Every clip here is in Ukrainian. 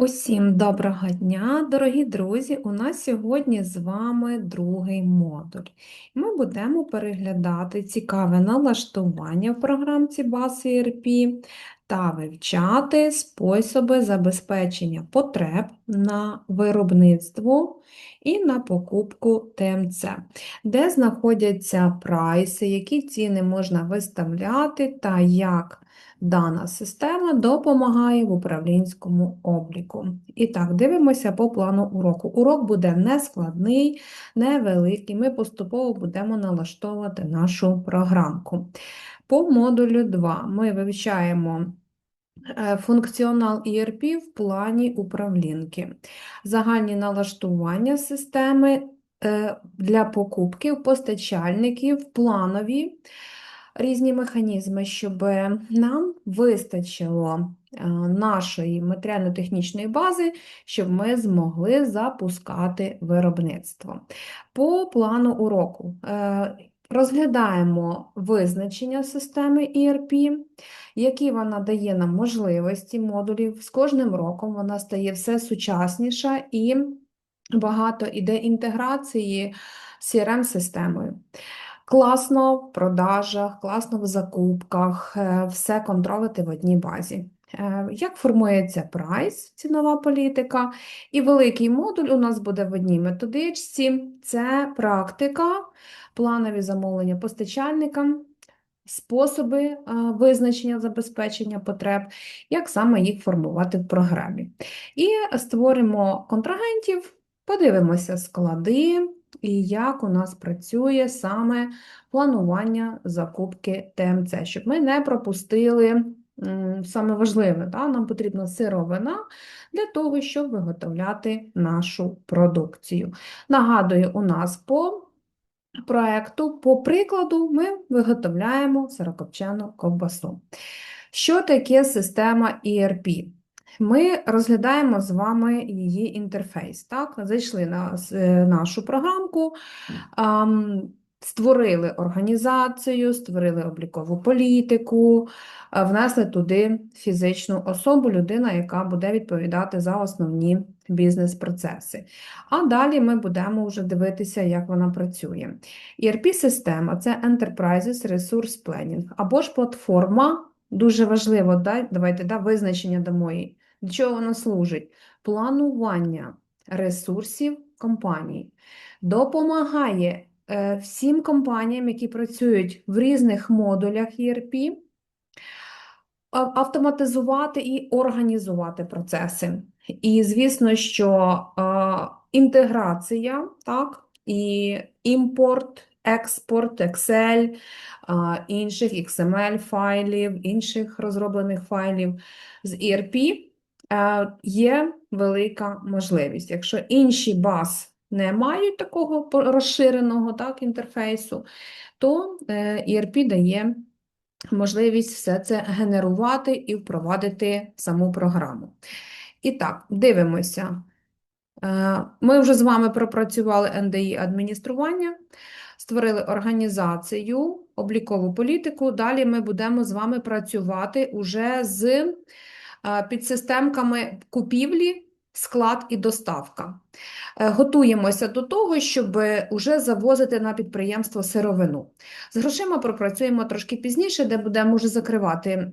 Усім доброго дня, дорогі друзі! У нас сьогодні з вами другий модуль. Ми будемо переглядати цікаве налаштування в програмці BAS ERP та вивчати способи забезпечення потреб на виробництво і на покупку ТМЦ, де знаходяться прайси, які ціни можна виставляти та як Дана система допомагає в управлінському обліку. І так, дивимося по плану уроку. Урок буде нескладний, невеликий. Ми поступово будемо налаштовувати нашу програмку. По модулю 2 ми вивчаємо е, функціонал ERP в плані управлінки, загальні налаштування системи е, для покупки постачальників, планові різні механізми, щоб нам вистачило е, нашої матеріально-технічної бази, щоб ми змогли запускати виробництво. По плану уроку е, розглядаємо визначення системи ERP, які вона дає нам можливості модулів. З кожним роком вона стає все сучасніша і багато іде інтеграції з CRM-системою. Класно в продажах, класно в закупках, е, все контролити в одній базі. Е, як формується прайс, цінова політика, і великий модуль у нас буде в одній методичці. Це практика, планові замовлення постачальникам, способи е, визначення забезпечення потреб, як саме їх формувати в програмі. І створимо контрагентів, подивимося склади і як у нас працює саме планування закупки ТМЦ, щоб ми не пропустили саме важливе, да? нам потрібна сировина для того, щоб виготовляти нашу продукцію. Нагадую, у нас по проекту, по прикладу, ми виготовляємо сирокопчену ковбасу. Що таке система ERP? Ми розглядаємо з вами її інтерфейс. Так? Зайшли на е, нашу програмку, створили організацію, створили облікову політику, внесли туди фізичну особу, людина, яка буде відповідати за основні бізнес-процеси. А далі ми будемо вже дивитися, як вона працює. ERP-система це Enterprises Resource Planning або ж платформа. Дуже важливо, да? давайте да, визначення дамо їй. Для чого воно служить? Планування ресурсів компанії допомагає е, всім компаніям, які працюють в різних модулях ERP, автоматизувати і організувати процеси. І, звісно, що інтеграція, так, і імпорт, експорт, Excel, інших XML файлів, інших розроблених файлів з ERP є велика можливість. Якщо інші баз не мають такого розширеного так, інтерфейсу, то ERP дає можливість все це генерувати і впровадити саму програму. І так, дивимося. Е, ми вже з вами пропрацювали NDI адміністрування, створили організацію, облікову політику. Далі ми будемо з вами працювати уже з підсистемками купівлі, склад і доставка. Е, готуємося до того, щоб уже завозити на підприємство сировину. З грошима пропрацюємо трошки пізніше, де будемо вже закривати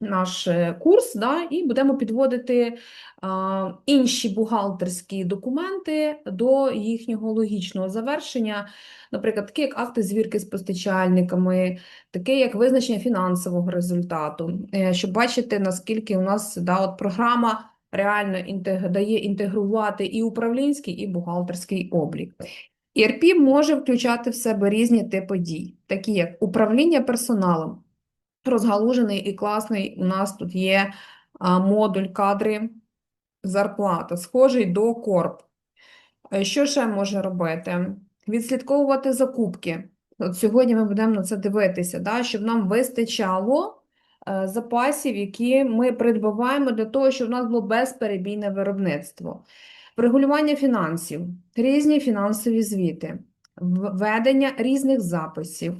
наш е, курс, да, і будемо підводити а, інші бухгалтерські документи до їхнього логічного завершення, наприклад, такі як акти звірки з постачальниками, таке як визначення фінансового результату, е, щоб бачити, наскільки у нас да, от програма реально інтег... дає інтегрувати і управлінський, і бухгалтерський облік. ERP може включати в себе різні типи дій, такі як управління персоналом розгалужений і класний. У нас тут є модуль кадри зарплата, схожий до корп. Е, що ще може робити? Відслідковувати закупки. От Сьогодні ми будемо на це дивитися, да, щоб нам вистачало е, запасів, які ми придбаваємо для того, щоб у нас було безперебійне виробництво. Врегулювання фінансів, різні фінансові звіти введення різних записів,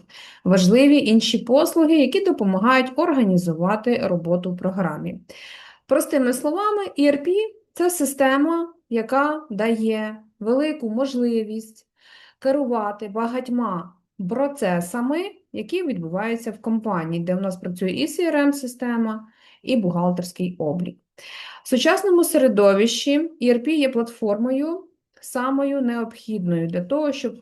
важливі інші послуги, які допомагають організувати роботу в програмі. Простими словами, ERP Це система, яка дає велику можливість керувати багатьма процесами, які відбуваються в компанії, де в нас працює і CRM-система, і бухгалтерський облік. В сучасному середовищі ERP є платформою самою необхідною для того, щоб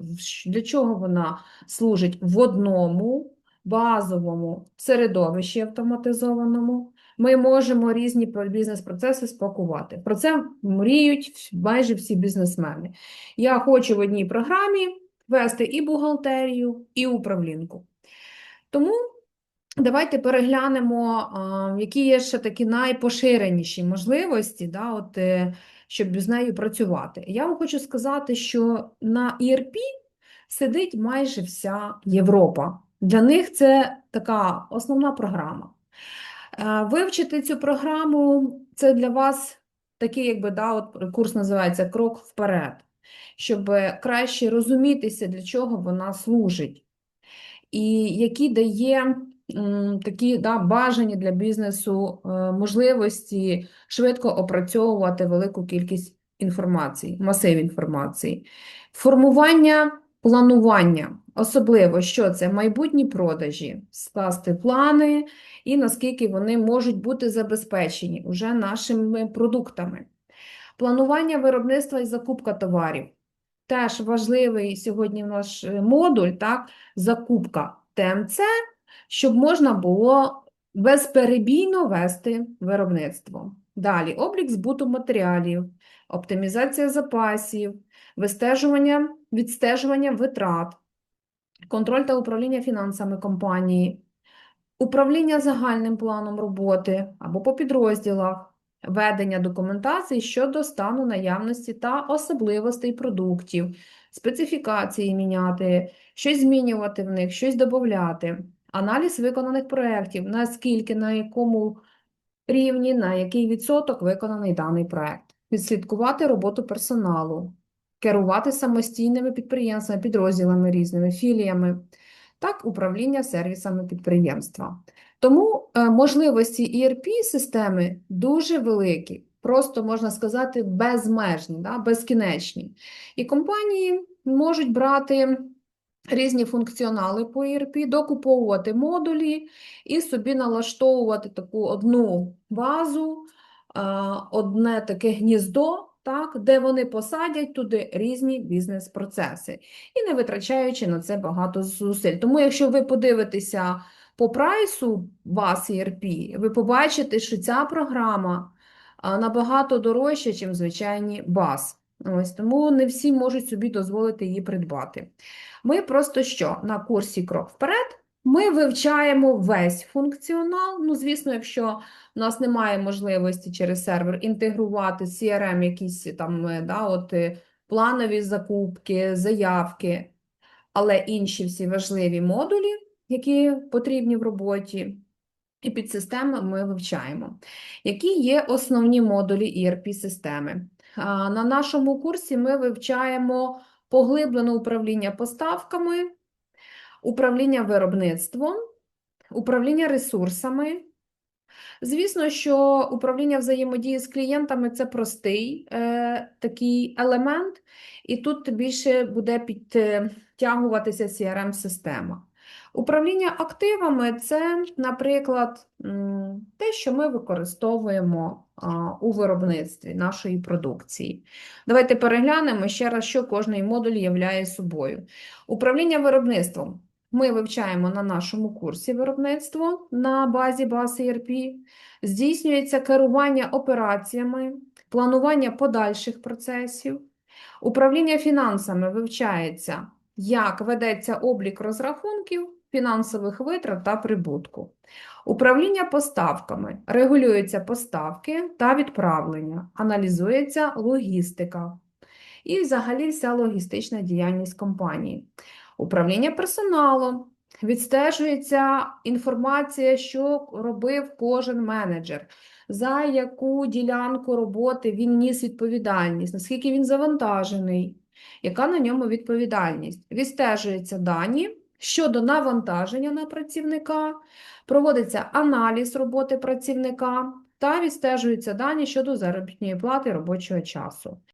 для чого вона служить в одному базовому середовищі автоматизованому. Ми можемо різні бізнес-процеси спакувати. Про це мріють майже всі бізнесмени. Я хочу в одній програмі вести і бухгалтерію, і управлінку. Тому давайте переглянемо, які є ще такі найпоширеніші можливості, да, от, е, щоб з нею працювати. Я вам хочу сказати, що на ERP сидить майже вся Європа. Для них це така основна програма. Е, вивчити цю програму це для вас такий, якби да, от курс називається Крок вперед, щоб краще розумітися, для чого вона служить, і які дає такі да, бажані для бізнесу е, можливості швидко опрацьовувати велику кількість інформації, масив інформації, формування планування. Особливо, що це майбутні продажі, скласти плани і наскільки вони можуть бути забезпечені уже нашими продуктами. Планування виробництва і закупка товарів. Теж важливий сьогодні наш е, модуль, так, закупка ТМЦ, щоб можна було безперебійно вести виробництво. Далі облік збуту матеріалів, оптимізація запасів, вистежування, відстежування витрат контроль та управління фінансами компанії, управління загальним планом роботи або по підрозділах, ведення документації щодо стану наявності та особливостей продуктів, специфікації міняти, щось змінювати в них, щось додати, аналіз виконаних проєктів, наскільки, на якому рівні, на який відсоток виконаний даний проєкт, відслідкувати роботу персоналу керувати самостійними підприємствами, підрозділами різними, філіями, так управління сервісами підприємства. Тому е, можливості ERP-системи дуже великі, просто можна сказати, безмежні, да, безкінечні. І компанії можуть брати. Різні функціонали по ERP, докуповувати модулі і собі налаштовувати таку одну базу, одне таке гніздо, так, де вони посадять туди різні бізнес-процеси і не витрачаючи на це багато зусиль. Тому, якщо ви подивитеся по прайсу вас ERP, ви побачите, що ця програма набагато дорожча, ніж звичайні баз. Ось Тому не всі можуть собі дозволити її придбати. Ми просто що на курсі крок вперед. Ми вивчаємо весь функціонал. Ну, звісно, якщо у нас немає можливості через сервер інтегрувати CRM, якісь там е, да, от, е, планові закупки, заявки, але інші всі важливі модулі, які потрібні в роботі, і підсистеми ми вивчаємо. Які є основні модулі ERP-системи? На нашому курсі ми вивчаємо поглиблене управління поставками управління виробництвом, управління ресурсами. Звісно, що управління взаємодії з клієнтами це простий е, такий елемент, і тут більше буде підтягуватися CRM-система. Управління активами це, наприклад, те, що ми використовуємо у виробництві нашої продукції. Давайте переглянемо ще раз, що кожний модуль являє собою. Управління виробництвом ми вивчаємо на нашому курсі виробництво на базі баз ERP, здійснюється керування операціями, планування подальших процесів, управління фінансами вивчається, як ведеться облік розрахунків, фінансових витрат та прибутку. Управління поставками регулюються поставки та відправлення, аналізується логістика і взагалі вся логістична діяльність компанії. Управління персоналом. Відстежується інформація, що робив кожен менеджер, за яку ділянку роботи він ніс відповідальність, наскільки він завантажений, яка на ньому відповідальність. Відстежуються дані щодо навантаження на працівника, проводиться аналіз роботи працівника, та відстежуються дані щодо заробітної плати робочого часу.